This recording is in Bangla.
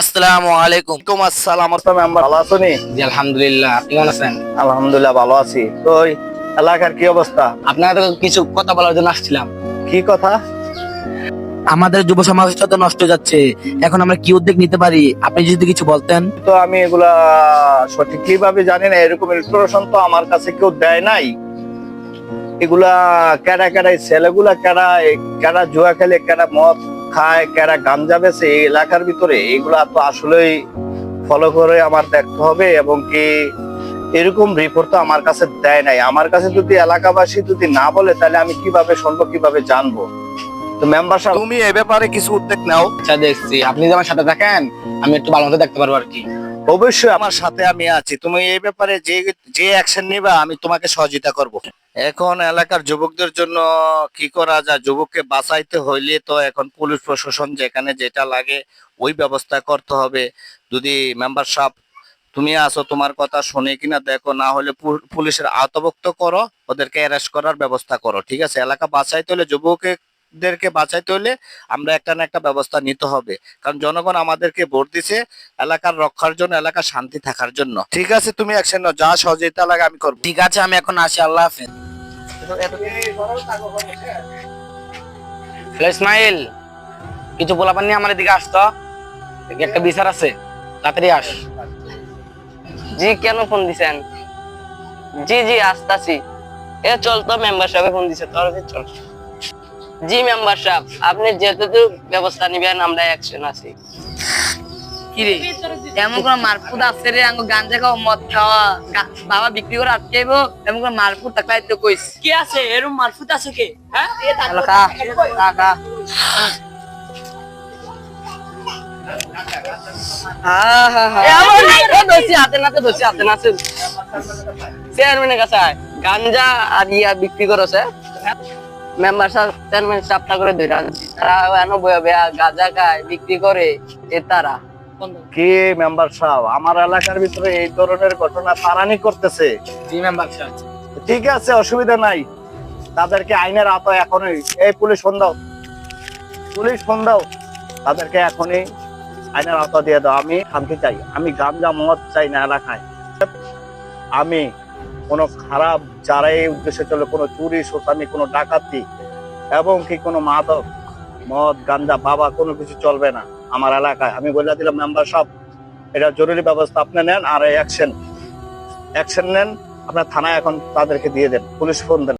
আসসালামু আলাইকুম। ওয়ালাইকুম আসসালাম আসসালাম ভালো আছো নি? জি আলহামদুলিল্লাহ আপনি কেমন আছেন? আলহামদুলিল্লাহ ভালো আছি। তো এলাকার কি অবস্থা? আপনার কিছু কথা বলার জন্য আসছিলাম। কি কথা? আমাদের যুব সমাজটা তো নষ্ট যাচ্ছে। এখন আমরা কি উদ্যোগ নিতে পারি? আপনি যদি কিছু বলতেন। তো আমি এগুলা সঠিকই ভাবে জানি না এরকম ইনফরমেশন তো আমার কাছে কেউ দেয় নাই। এগুলা কেডা কেডা ছেলেগুলা কেডা কেডা জুয়া খেলে কেডা মদ খায় কেডা গাঞ্জা বেছে এই এলাকার ভিতরে এগুলা তো আসলেই ফলো করে আমার দেখতে হবে এবং কি এরকম রিপোর্ট তো আমার কাছে দেয় নাই। আমার কাছে যদি এলাকাবাসী যদি না বলে তাহলে আমি কীভাবে শুনব কীভাবে জানব? তো মেম্বার সাহেব তুমি এ ব্যাপারে কিছু উদ্যোগ নাও। আচ্ছা দেখছি। আপনি আমার সাথে থাকেন আমি একটু ভালো মতো দেখতে পারব আর কি। অবশ্যই আমার সাথে আমি আছি। তুমি এই ব্যাপারে যে যে অ্যাকশন নিবা আমি তোমাকে সহযোগিতা করব। এখন এলাকার যুবকদের জন্য কি করা যায়? যুবককে বাঁচাইতে হইলে তো এখন পুলিশ প্রশাসন যেখানে যেটা লাগে, ওই ব্যবস্থা করতে হবে। যদি মেম্বার সাহেব, তুমি আসো তোমার কথা শুনে কিনা দেখো, না হলে পুলিশের আওতাভুক্ত করো, ওদেরকে অ্যারেস্ট করার ব্যবস্থা করো, ঠিক আছে? এলাকা বাঁচাইতে হলে, যুবকদেরকে বাঁচাইতে হলে আমরা একটা না একটা ব্যবস্থা নিতে হবে। কারণ জনগণ আমাদেরকে ভোট দিছে এলাকার রক্ষার জন্য এলাকা শান্তি থাকার জন্য। ঠিক আছে? তুমি নাও, যা সহযোগিতা লাগে আমি করব। ঠিক আছে, আমি এখন আসি, আল্লাহ হাফেজ। ইসমাইল, কিছু বলাবার নিয়ে আমার এদিকে আসতো একটা বিচার আছে, তাড়াতাড়ি আস। জি, কেন ফোন দিছেন? জি জি, আসতাছি। এ, চল তো মেম্বার সাহেব ফোন দিছে, তোর চল। জি মেম্বার সাহেব, আপনি যেহেতু ব্যবস্থা নিবেন, আমরা অ্যাকশন আছি। কিরে এমন কোন মারপুত আছে রে? আঙ্গো গাঞ্জা খাওয়া মদ খাওয়া বাবা বিক্রি করে আটকাইবো এমন কোন মারপুত থাকলে তো কইস। কি আছে? এরম মারফুত আছে কে? হ্যাঁ? হ্যালো কা কা কা হাতে নাতে ধরছি হাতে নাতে। চেয়ারম্যানের কাছে আয়। গাঞ্জা আর ইয়া বিক্রি করছে। মেম্বার চেয়ারম্যান সাপটা করে ধরে তারা এনো বয়া বয়া গাঁজা খায় বিক্রি করে এ তারা। কি মেম্বার সাহেব? আমার এলাকার ভিতরে এই ধরনের ঘটনা তারানি করতেছে। জি মেম্বার সাহেব। ঠিক আছে অসুবিধা নাই। তাদেরকে আইনের আওতায় এখনই এই পুলিশ ফোন দাও। পুলিশ ফোন দাও। তাদেরকে এখনই আইনের আওতা দিয়ে দাও। আমি শান্তি চাই। আমি গাঞ্জা মদ চাই না এলাকায়। আমি কোনো খারাপ যারা এই উদ্দেশ্যে চলে কোনো চুরি সোসামি কোনো ডাকাতি এবং কি কোনো মাদক মদ, গান্দা, বাবা, কোনো কিছু চলবে না আমার এলাকায়। আমি বলে দিলাম মেম্বার সব, এটা জরুরি ব্যবস্থা, আপনি নেন আর অ্যাকশন অ্যাকশন নেন, আপনার থানায় এখন তাদেরকে দিয়ে দেন, পুলিশ ফোন দেন।